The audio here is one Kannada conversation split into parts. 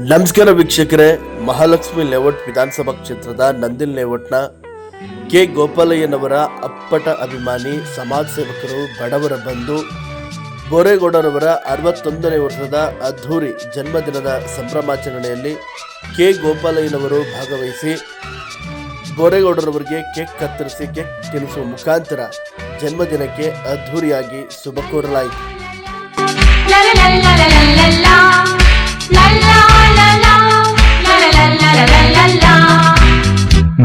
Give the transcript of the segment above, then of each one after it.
ನಮಸ್ಕಾರ ವೀಕ್ಷಕರೇ, ಮಹಾಲಕ್ಷ್ಮಿ ಲೇಔಟ್ ವಿಧಾನಸಭಾ ಕ್ಷೇತ್ರದ ನಂದಿಲ್ ಲೇಔಟ್ನ ಕೆ ಗೋಪಾಲಯ್ಯನವರ ಅಪ್ಪಟ ಅಭಿಮಾನಿ, ಸಮಾಜ ಸೇವಕರು, ಬಡವರ ಬಂಧು, ಬೋರೇಗೌಡರವರ ಅರವತ್ತೊಂದನೇ ವರ್ಷದ ಅದ್ಧೂರಿ ಜನ್ಮದಿನದ ಸಂಭ್ರಮಾಚರಣೆಯಲ್ಲಿ ಕೆ ಗೋಪಾಲಯ್ಯನವರು ಭಾಗವಹಿಸಿ, ಬೋರೇಗೌಡರವರಿಗೆ ಕೇಕ್ ಕತ್ತರಿಸಿ, ಕೇಕ್ ತಿನ್ನಿಸುವ ಮುಖಾಂತರ ಜನ್ಮದಿನಕ್ಕೆ ಅದ್ಧೂರಿಯಾಗಿ ಶುಭ ಕೋರಲಾಯಿತು.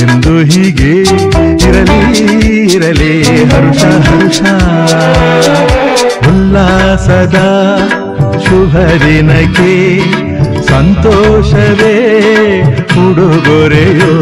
ಎಂದು ಹೀಗೆ ಇರಲಿ ಇರಲಿ ಹರ್ಷ ಹರ್ಷ. ಉಲ್ಲಾಸದ ಶುಭರಿನಕ್ಕೆ ಸಂತೋಷವೇ ಉಡುಗೊರೆಯೋ.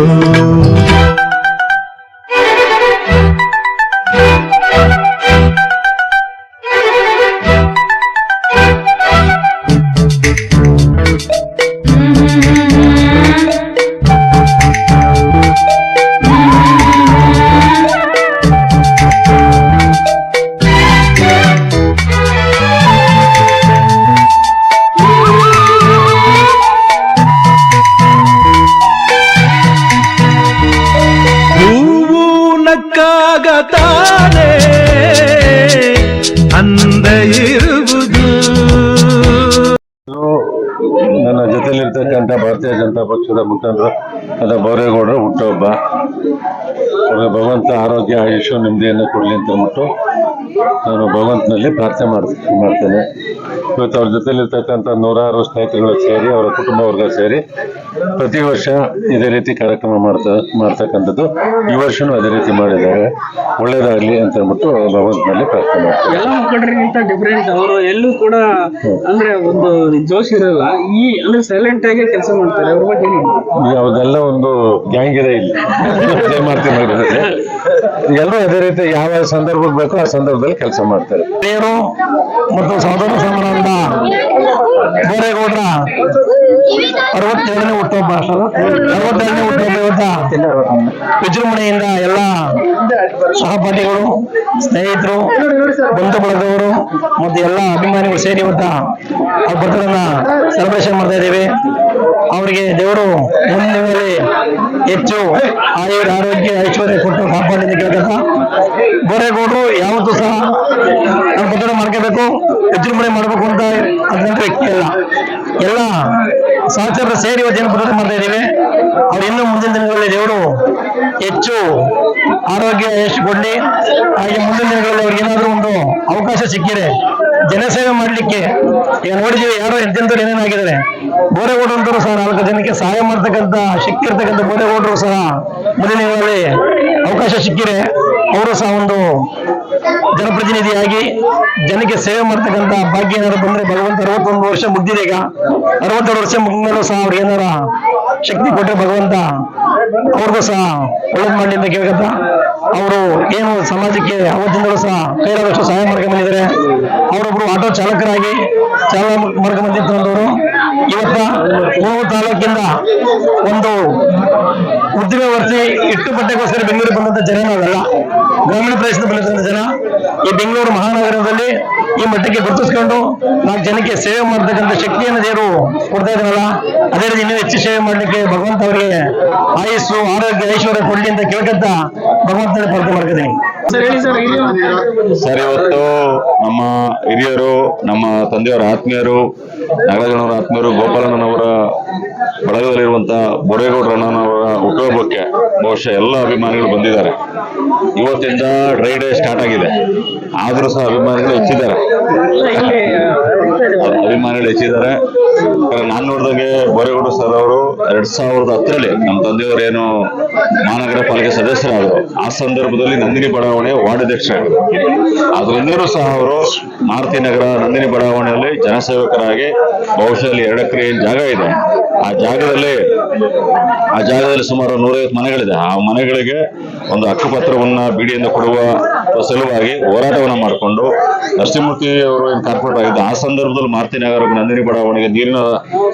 ತಾನೇ ಅಂದ ಇರುವುದು. ನನ್ನ ಜೊತೆಲಿರ್ತಕ್ಕಂಥ ಭಾರತೀಯ ಜನತಾ ಪಕ್ಷದ ಮುಖಂಡರು ಅದ ಬೌರೇಗೌಡರು ಹುಟ್ಟುಹಬ್ಬ. ಅವ್ರಿಗೆ ಭಗವಂತ ಆರೋಗ್ಯ, ಆಯುಷ್ಯ, ನೆಮ್ಮದಿಯನ್ನು ಕೊಡಲಿ ಅಂತ ಅಂದ್ಬಿಟ್ಟು ನಾನು ಭಗವಂತನಲ್ಲಿ ಪ್ರಾರ್ಥನೆ ಮಾಡ್ ಮಾಡ್ತೇನೆ. ಇವತ್ತು ಅವ್ರ ಜೊತೆಲಿರ್ತಕ್ಕಂಥ ನೂರಾರು ಸ್ನೇಹಿತರುಗಳು ಸೇರಿ ಅವರ ಕುಟುಂಬ ವರ್ಗ ಸೇರಿ ಪ್ರತಿ ವರ್ಷ ಇದೇ ರೀತಿ ಕಾರ್ಯಕ್ರಮ ಮಾಡ್ತಾ ಮಾಡ್ತಕ್ಕಂಥದ್ದು. ಈ ವರ್ಷನೂ ಅದೇ ರೀತಿ ಮಾಡಿದ್ದಾರೆ. ಒಳ್ಳೇದಾಗಲಿ ಅಂತ ಹೇಳ್ಬಿಟ್ಟು ಭಗವಂತನಲ್ಲಿ ಪ್ರಾರ್ಥನೆ ಮಾಡ್ತಾರೆ ಎಲ್ಲ ಮುಖಂಡರಿಗಿಂತ ಡಿಫ್ರೆಂಟ್ ಅವರು ಎಲ್ಲೂ ಕೂಡ ಅಂದ್ರೆ ಒಂದು ಜೋಶ್ ಇರಲ್ಲ ಈ ಅಂದ್ರೆ ಸೈಲೆಂಟ್ ಆಗಿ ಕೆಲಸ ಮಾಡ್ತಾರೆ. ಅವ್ರ ಬಗ್ಗೆ ಅವ್ರದೆಲ್ಲ? ಯಾವುದೆಲ್ಲ ಒಂದು ಗ್ಯಾಂಗ್ ಇದೆ ಇಲ್ಲಿ. ಮಾಡ್ತೀನಿ ಎಲ್ಲರೂ ಅದೇ ರೀತಿ ಯಾವ ಸಂದರ್ಭಕ್ಕೆ ಬೇಕೋ ಆ ಸಂದರ್ಭದಲ್ಲಿ ಕೆಲಸ ಮಾಡ್ತಾರೆ ಹಿರಿಯರು ಮತ್ತು ಸಹೋದರ ಸಮಾರಂಭ ಬೋರೇಗೌಡರ ಅರವತ್ತೇಳನೇ ಹುಟ್ಟುಹಬ್ಬ ಅರವತ್ತೇಳನೇ ಹುಟ್ಟುಹಬ್ಬ ವಿಜೃಂಭಣೆಯಿಂದ ಎಲ್ಲ ಸಹಪಾಠಿಗಳು, ಸ್ನೇಹಿತರು ಬಂಧು ಬಳಗದವರು ಮತ್ತು ಎಲ್ಲ ಅಭಿಮಾನಿಗಳು ಸೇರಿ ಇವತ್ತ ಅವ್ರ ಸೆಲೆಬ್ರೇಷನ್ ಮಾಡ್ತಾ ಇದ್ದೇವೆ. ಅವರಿಗೆ ದೇವರು ಮುಂದಿನ ದಿನಗಳಲ್ಲಿ ಹೆಚ್ಚು ಆಯುರ್, ಆರೋಗ್ಯ, ಐಶ್ವರ್ಯ ಕೊಟ್ಟು ಕಾಪಾಡಿದ ಕೇಳ್ಕೊತ ಗೋರೇಗೌಡರು ಯಾವತ್ತೂ ಸಹ ನಾವು ಬದಲು ಮಾಡ್ಕೋಬೇಕು ವಿಜೃಂಭಣೆ ಮಾಡಬೇಕು ಅಂತ ಅದಂತ ವ್ಯಕ್ತಿ ಅಲ್ಲ. ಎಲ್ಲ ಸಹಚರರು ಸೇರಿ ಇವತ್ತೇನು ಬದಲು ಮಾಡ್ತಾ ಇದ್ದೀವಿ. ಅವ್ರು ಇನ್ನೂ ಮುಂದಿನ ದಿನಗಳಲ್ಲಿ ದೇವರು ಹೆಚ್ಚು ಆರೋಗ್ಯ ಎಷ್ಟು ಕೊಡ್ಲಿ ಹಾಗೆ ಮುಂದಿನ ದಿನಗಳಲ್ಲಿ ಅವ್ರಿಗೆ ಏನಾದರೂ ಒಂದು ಅವಕಾಶ ಸಿಕ್ಕಿದೆ ಜನಸೇವೆ ಮಾಡಲಿಕ್ಕೆ ಈಗ ನೋಡಿದೀವಿ ಯಾರೋ ಎಂತೆಂಥವ್ರು ಏನೇನಾಗಿದ್ದಾರೆ ಬೋರೇಗೌಡರು ಅಂತವರು ಸಹ ನಾಲ್ಕು ಜನಕ್ಕೆ ಸಹಾಯ ಮಾಡ್ತಕ್ಕಂಥ ಶಕ್ತಿ ಇರ್ತಕ್ಕಂಥ ಬೋರೇಗೌಡರು ಸಹ ಮುಂದಿನ ಅವಕಾಶ ಸಿಕ್ಕಿದೆ ಅವರು ಸಹ ಒಂದು ಜನಪ್ರತಿನಿಧಿಯಾಗಿ ಜನಕ್ಕೆ ಸೇವೆ ಮಾಡ್ತಕ್ಕಂಥ ಭಾಗ್ಯ ಏನಾದ್ರು ಬಂದ್ರೆ ಭಗವಂತ ಅರವತ್ತೊಂದು ವರ್ಷ ಮುಗ್ದಿದೆ ಈಗ. ಅರವತ್ತೆರಡು ವರ್ಷ ಮುಗಿದ್ಮೇಲೂ ಸಹ ಅವ್ರಿಗೆ ಏನಾರ ಶಕ್ತಿ ಕೊಟ್ಟರೆ ಭಗವಂತ, ಅವ್ರಿಗೂ ಸಹ ಒಳ್ಳೇದು ಮಾಡಲಿ ಅಂತ ಕೇಳ್ಕೊತ ಅವರು ಏನು ಸಮಾಜಕ್ಕೆ ಅವತ್ತಿಂದಲೂ ಸಹ ಕೈಲಾದಷ್ಟು ಸಹಾಯ ಮಾಡ್ಕೊಂಡು ಬಂದಿದ್ದಾರೆ ಅವರೊಬ್ಬರು ಆಟೋ ಚಾಲಕರಾಗಿ ಚಾಲ ಮಾಡ್ಕೊಂಡು ಬಂದಿದ್ದವರು ಇವತ್ತ ಮೂರು ತಾಲೂಕಿಂದ ಒಂದು ಉದ್ದಿಮೆ ವರ್ಷ ಇಟ್ಟು ಬಟ್ಟೆಗೋಸ್ಕರ ಬೆಂಗಳೂರಿಗೆ ಬಂದಂತ ಜನ ನಾವೆಲ್ಲ. ಗ್ರಾಮೀಣ ಪ್ರದೇಶದ ಬಂದಿರ್ತಕ್ಕಂಥ ಜನ ಈ ಬೆಂಗಳೂರು ಮಹಾನಗರದಲ್ಲಿ ಈ ಮಟ್ಟಕ್ಕೆ ಗುರುತಿಸ್ಕೊಂಡು ನಾಲ್ಕು ಜನಕ್ಕೆ ಸೇವೆ ಮಾಡ್ತಕ್ಕಂಥ ಶಕ್ತಿಯನ್ನು ದೇವರು ಕೊಡ್ತಾ ಇದ್ದಾರಲ್ಲ ಅದೇ ರೀತಿ ಇನ್ನೂ ಹೆಚ್ಚು ಸೇವೆ ಮಾಡಲಿಕ್ಕೆ ಭಗವಂತ ಅವರಿಗೆ ಆಯಸ್ಸು, ಆರೋಗ್ಯ, ಐಶ್ವರ್ಯ ಕೊಡ್ಲಿ ಅಂತ ಕೇಳ್ಕೊಂತ ಭಗವಂತನ ಪ್ರಾರ್ಥನೆ ಮಾಡ್ತಿದ್ದೀನಿ ಸರ್ ಇವತ್ತು ನಮ್ಮ ಹಿರಿಯರು, ನಮ್ಮ ತಂದೆಯವರ, ಆತ್ಮೀಯರು, ನಾಗರಾಜನವರ ಆತ್ಮೀಯರು, ಗೋಪಾಲಣ್ಣನವರ ಬಳಗದಲ್ಲಿರುವಂತ ಬೋರೇಗೌಡರಣ್ಣನವರ ಹುಟ್ಟುಹಬ್ಬಕ್ಕೆ ಬಹುಶಃ ಎಲ್ಲ ಅಭಿಮಾನಿಗಳು ಬಂದಿದ್ದಾರೆ. ಇವತ್ತಿಂದ ಡ್ರೈ ಡೇ ಸ್ಟಾರ್ಟ್ ಆಗಿದೆ. ಆದ್ರೂ ಸಹ ಅಭಿಮಾನಿಗಳು ಹೆಚ್ಚಿದ್ದಾರೆ. ಅಭಿಮಾನಿಗಳು ಹೆಚ್ಚಿದ್ದಾರೆ. ನಾನು ನೋಡಿದಂಗೆ ಬೋರೇಗೌಡ ಸರ್ ಅವರು ಎರಡ್ ಸಾವಿರದ ಹತ್ತರಲ್ಲಿ ನಮ್ಮ ತಂದೆಯವರು ಏನು ಮಹಾನಗರ ಪಾಲಿಕೆ ಸದಸ್ಯರಾದರು ಆ ಸಂದರ್ಭದಲ್ಲಿ ನಂದಿನಿ ಬಡಾವಣೆ ವಾರ್ಡ್ ಅಧ್ಯಕ್ಷರಾಗಿದ್ದರು ಅದರಿಂದಲೂ ಸಹ ಅವರು ಮಾರುತಿ ನಗರ ನಂದಿನಿ ಬಡಾವಣೆಯಲ್ಲಿ ಜನಸೇವಕರಾಗಿ ಬಹುಶಃ ಎರಡು ಎಕರೆ ಜಾಗ ಇದೆ. ಆ ಜಾಗದಲ್ಲಿ ಆ ಜಾಗದಲ್ಲಿ ಸುಮಾರು ನೂರೈವತ್ತು ಮನೆಗಳಿದೆ. ಆ ಮನೆಗಳಿಗೆ ಒಂದು ಹಕ್ಕುಪತ್ರವನ್ನ ಬಿಡಿಯನ್ನು ಕೊಡುವ ಸಲುವಾಗಿ ಹೋರಾಟವನ್ನು ಮಾಡಿಕೊಂಡು ನರಸಿಂಹಮೂರ್ತಿ ಅವರು ಏನು ಕಾರ್ಪೊರೇಟ್ ಆಗಿದ್ದ ಆ ಸಂದರ್ಭದಲ್ಲಿ ಮಾರುತಿ ನಗರ ನಂದಿನಿ ಬಡಾವಣೆಗೆ ನೀರಿನ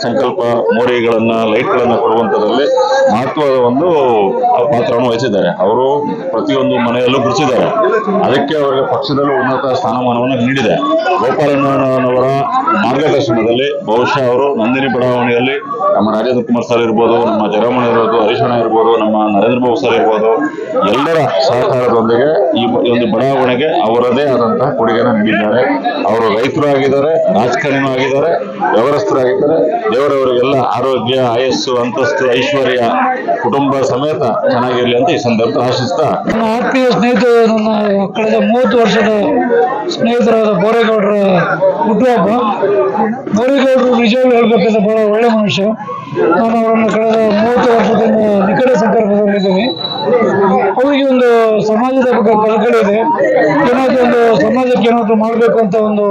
ಸಂಕಲ್ಪ ಮೋರಿಗಳನ್ನು ಲೈಟ್ಗಳನ್ನು ಕೊಡುವಂಥದ್ರಲ್ಲಿ ಮಹತ್ವದ ಒಂದು ಪಾತ್ರವನ್ನು ವಹಿಸಿದ್ದಾರೆ. ಅವರು ಪ್ರತಿಯೊಂದು ಮನೆಯಲ್ಲೂ ಬಿಡಿಸಿದ್ದಾರೆ. ಅದಕ್ಕೆ ಅವರಿಗೆ ಪಕ್ಷದಲ್ಲೂ ಉನ್ನತ ಸ್ಥಾನಮಾನವನ್ನು ನೀಡಿದೆ. ಗೋಪಾಲಣ್ಣನವರ ಮಾರ್ಗದರ್ಶನದಲ್ಲಿ ಬಹುಶಃ ಅವರು ನಂದಿನಿ ಬಡಾವಣೆಯಲ್ಲಿ ನಮ್ಮ ರಾಜೇಂದ್ರ ಕುಮಾರ್ ಸರ್ ಇರ್ಬೋದು, ನಮ್ಮ ಜಗಮಣ ಇರ್ಬೋದು ಹರೀಶಣ್ಣ ಇರ್ಬೋದು, ನಮ್ಮ ನರೇಂದ್ರ ಬಾಬು ಸರ್ ಇರ್ಬೋದು, ಎಲ್ಲರ ಸಹಕಾರದೊಂದಿಗೆ ಈ ಒಂದು ಬಡಾವಣೆಗೆ ಅವರದೇ ಆದಂತಹ ಕೊಡುಗೆಯನ್ನು ನೀಡಿದ್ದಾರೆ. ಅವರು ರೈತರು ಆಗಿದ್ದಾರೆ ರಾಜಕಾರಣಿನೂ ಆಗಿದ್ದಾರೆ, ವ್ಯವಸ್ಥರಾಗಿದ್ದಾರೆ. ದೇವರವರಿಗೆಲ್ಲ ಆರೋಗ್ಯ, ಆಯಸ್ಸು, ಅಂತಸ್ತು, ಐಶ್ವರ್ಯ, ಕುಟುಂಬ ಸಮೇತ ಚೆನ್ನಾಗಿರಲಿ ಅಂತ ಈ ಸಂದರ್ಭ ಆಶಿಸ್ತಾ ನನ್ನ ಆತ್ಮೀಯ ಸ್ನೇಹಿತರು, ನನ್ನ ಕಳೆದ ಮೂವತ್ತು ವರ್ಷದ ಸ್ನೇಹಿತರಾದ ಬೋರೇಗೌಡರ ಹುಟ್ಟುಹಬ್ಬ. ಬೋರೇಗೌಡರು ನಿಜವಾಗ್ಲೂ ಹೇಳ್ಬೇಕಂದ್ರೆ ಬಹಳ ಒಳ್ಳೆ ಮನುಷ್ಯ. ನಾನು ಅವರನ್ನು ಕಳೆದ ಮೂವತ್ತು ವರ್ಷದಿಂದ ನಿಕಟ ಸಂಪರ್ಕದಲ್ಲಿದ್ದೀನಿ. ಅವರಿಗೆ ಒಂದು ಸಮಾಜದ ಬಗ್ಗೆ ಕಳಕಳಿ ಇದೆ. ಏನಾದರೂ ಒಂದು ಸಮಾಜಕ್ಕೆ ಏನಾದರೂ ಮಾಡಬೇಕು ಅಂತ ಒಂದು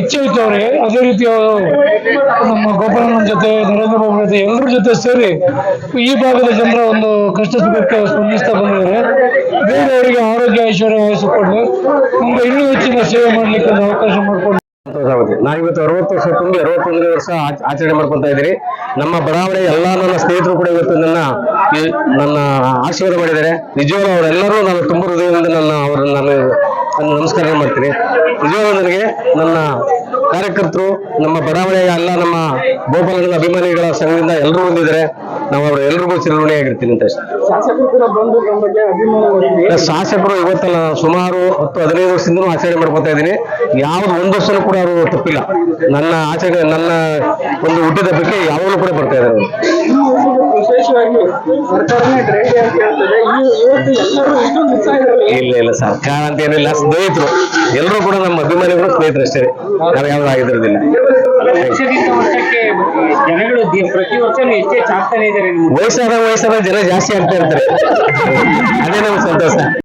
ಇಚ್ಛೆ ಇತ್ತು ಅವರಿಗೆ. ಅದೇ ರೀತಿ ನಮ್ಮ ಗೋಪಾಲನ ಜೊತೆ, ನರೇಂದ್ರ ಬಾಬು ಜೊತೆ ಎಲ್ಲರ ಜೊತೆ ಸೇರಿ ಈ ಭಾಗದ ಜನರ ಒಂದು ಕಷ್ಟ ಸುಖಕ್ಕೆ ಸ್ಪಂದಿಸ್ತಾ ಬಂದಿದ್ದಾರೆ. ಬೇರೆ ಅವರಿಗೆ ಆರೋಗ್ಯ ಐಶ್ವರ್ಯ ವಹಿಸಿಕೊಂಡು ನಮ್ಗೆ ಇನ್ನೂ ಹೆಚ್ಚಿನ ಸೇವೆ ಮಾಡಲಿಕ್ಕೆ ಅವಕಾಶ ಮಾಡಿಕೊಂಡು ನಾವು ಇವತ್ತು ಅರವತ್ತು ವರ್ಷ ತುಂಬಿ ಅರವತ್ತೊಂದನೇ ವರ್ಷ ಆಚ- ಆಚರಣೆ ಮಾಡ್ಕೊಂತ ಇದ್ದೀರಿ. ನಮ್ಮ ಬಡಾವಣೆ ಎಲ್ಲ ನನ್ನ ಸ್ನೇಹಿತರು ಕೂಡ ಇವತ್ತು ನನ್ನ ನನ್ನ ಆಶೀರ್ವಾದ ಮಾಡಿದ್ದಾರೆ. ನಿಜವಾಗ್ಲೂ ಅವರೆಲ್ಲರೂ ನಾನು ತುಂಬ ಹೃದಯದಿಂದ ನನ್ನ ಅವರನ್ನು ನಾನು ನಮಸ್ಕಾರ ಮಾಡ್ತೀನಿ. ನಿಜವಾಗ್ಲೂ ನನಗೆ ನನ್ನ ಕಾರ್ಯಕರ್ತರು ನಮ್ಮ ಬಡಾವಣೆಯ ಎಲ್ಲ ನಮ್ಮ ಗೋಪಾಲಗಳ ಅಭಿಮಾನಿಗಳ ಸಂಘದಿಂದ ಎಲ್ಲರೂ ಬಂದಿದ್ದಾರೆ. ನಾವು ಅವ್ರ ಎಲ್ರಿಗೂ ಚಿರಋಣಿಯಾಗಿರ್ತೀನಿ ಅಂತ. ಶಾಸಕರು ಇವತ್ತಲ್ಲ ಸುಮಾರು ಹತ್ತು ಹದಿನೈದು ವರ್ಷದಿಂದ ಆಚರಣೆ ಮಾಡ್ಕೊತಾ ಇದ್ದೀನಿ. ಯಾವ್ದು ಒಂದು ವರ್ಷನೂ ಕೂಡ ಅವರು ತಪ್ಪಿಲ್ಲ. ನನ್ನ ಆಚರಣೆ ನನ್ನ ಒಂದು ಹುಟ್ಟಿದ ಬಗ್ಗೆ ಯಾವಾಗಲೂ ಕೂಡ ಬರ್ತಾ ಇದ್ದಾರೆ ಅವರು. ಇಲ್ಲ ಇಲ್ಲ ಸರ್ಕಾರ ಅಂತ ಏನಿಲ್ಲ ಸ್ನೇಹಿತರು. ಎಲ್ಲರೂ ಕೂಡ ನಮ್ಮ ಅಭಿಮಾನಿಗಳು ಸ್ನೇಹಿತರು ಅಷ್ಟೇ. ನಾವು ಯಾವ್ದು ಆಗ್ತಾನೆ ವಯಸ್ಸಾದ ವಯಸ್ಸಾದ ಜನ ಜಾಸ್ತಿ ಆಗ್ತಾ ಇರ್ತಾರೆ. ಅದೇ ನಮ್ಗೆ ಸಂತೋಷ.